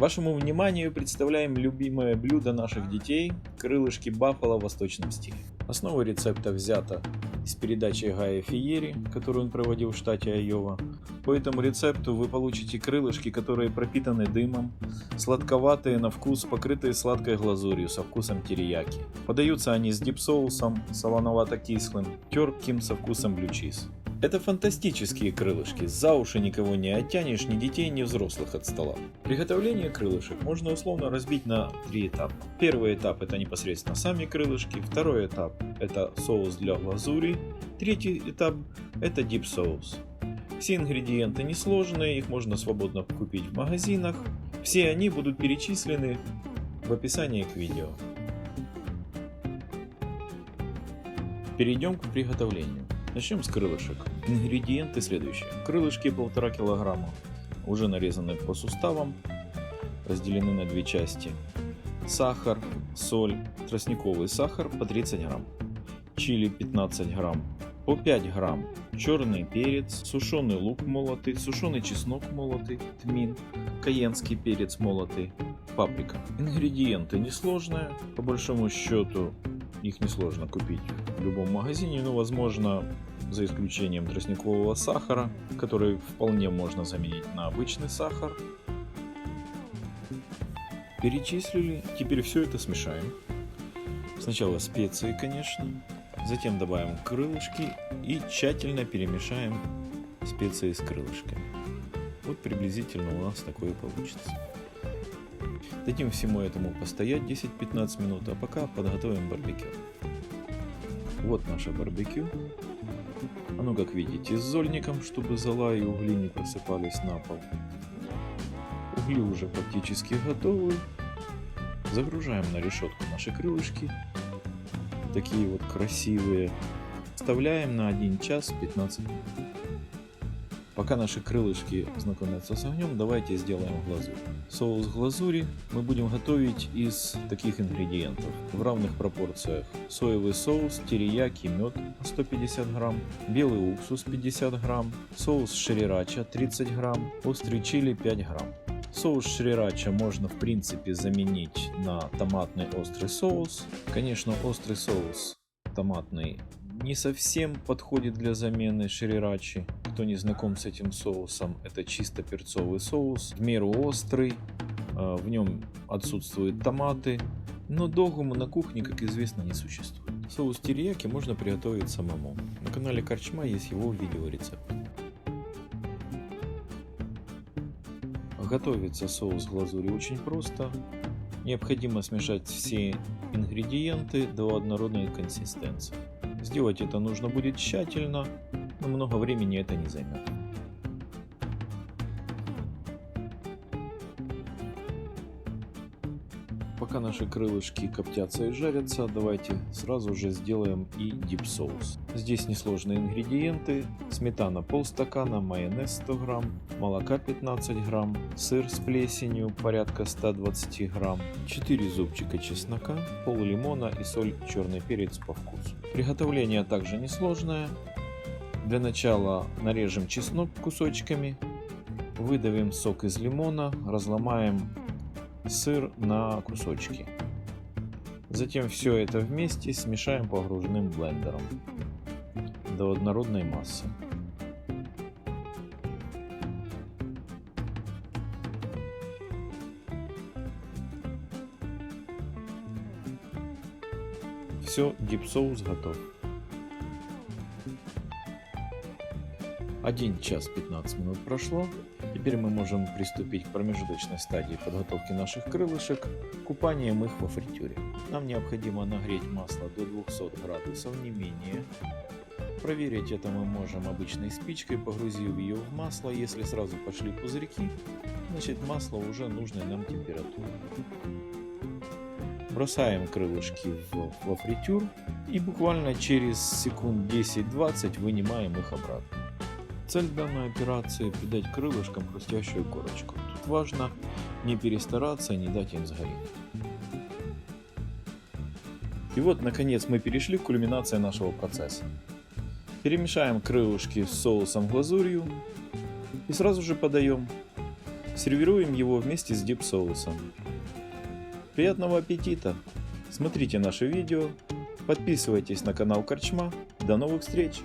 Вашему вниманию представляем любимое блюдо наших детей – крылышки баффало в восточном стиле. Основа рецепта взята из передачи Гая Фиери, которую он проводил в штате Айова. По этому рецепту вы получите крылышки, которые пропитаны дымом, сладковатые на вкус, покрытые сладкой глазурью со вкусом терияки. Подаются они с дипсоусом, солоновато-кислым, терпким со вкусом блючиз. Это фантастические крылышки, за уши никого не оттянешь, ни детей, ни взрослых от стола. Приготовление крылышек можно условно разбить на три этапа. Первый этап это непосредственно сами крылышки, второй этап это соус для глазури, третий этап это дип соус. Все ингредиенты несложные, их можно свободно купить в магазинах. Все они будут перечислены в описании к видео. Перейдем к приготовлению. Начнем с крылышек. Ингредиенты следующие. Крылышки 1,5 кг, уже нарезаны по суставам, разделены на две части. Сахар, соль, тростниковый сахар по 30 грамм. Чили 15 грамм, по 5 грамм. Черный перец, сушеный лук молотый, сушеный чеснок молотый, тмин, каенский перец молотый, паприка. Ингредиенты несложные, по большому счету их несложно купить в любом магазине, но возможно за исключением тростникового сахара, который вполне можно заменить на обычный сахар. Перечислили, теперь все это смешаем. Сначала специи, конечно, затем добавим крылышки и тщательно перемешаем специи с крылышками. Вот приблизительно у нас такое получится. Дадим всему этому постоять 10-15 минут, а пока подготовим барбекю. Вот наше барбекю. Оно, как видите, с зольником, чтобы зола и угли не просыпались на пол. Угли уже практически готовы. Загружаем на решетку наши крылышки. Такие вот красивые. Вставляем на 1 час 15 минут. Пока наши крылышки знакомятся с огнем, давайте сделаем глазурь. Соус глазури мы будем готовить из таких ингредиентов в равных пропорциях. Соевый соус, терияки, мед 150 грамм, белый уксус 50 грамм, соус шрирача 30 грамм, острый чили 5 грамм. Соус шрирача можно в принципе заменить на томатный острый соус. Конечно, острый соус томатный не совсем подходит для замены шрирачи. Кто не знаком с этим соусом, это чисто перцовый соус, в меру острый, а, в нем отсутствуют томаты, но догуму на кухне, как известно, не существует. Соус терияки можно приготовить самому. На канале Корчма есть его видеорецепт. Готовится соус глазури очень просто. Необходимо смешать все ингредиенты до однородной консистенции. Сделать это нужно будет тщательно, но много времени это не займет. Пока наши крылышки коптятся и жарятся, давайте сразу же сделаем и дип соус. Здесь несложные ингредиенты. Сметана полстакана, майонез 100 грамм, молока 15 грамм, сыр с плесенью порядка 120 грамм, 4 зубчика чеснока, пол лимона и соль, черный перец по вкусу. Приготовление также несложное. Для начала нарежем чеснок кусочками, выдавим сок из лимона, разломаем сыр на кусочки. Затем все это вместе смешаем погруженным блендером до однородной массы. Все, дипсоус готов. 1 час 15 минут прошло. Теперь мы можем приступить к промежуточной стадии подготовки наших крылышек, купанием их во фритюре. Нам необходимо нагреть масло до 200 градусов, не менее. Проверить это мы можем обычной спичкой, погрузив ее в масло. Если сразу пошли пузырьки, значит масло уже нужной нам температуры. Бросаем крылышки во фритюр и буквально через секунд 10-20 вынимаем их обратно. Цель данной операции – придать крылышкам хрустящую корочку. Тут важно не перестараться и не дать им сгореть. И вот, наконец, мы перешли к кульминации нашего процесса. Перемешаем крылышки с соусом глазурью и сразу же подаем. Сервируем его вместе с дип-соусом. Приятного аппетита! Смотрите наши видео, подписывайтесь на канал Корчма. До новых встреч!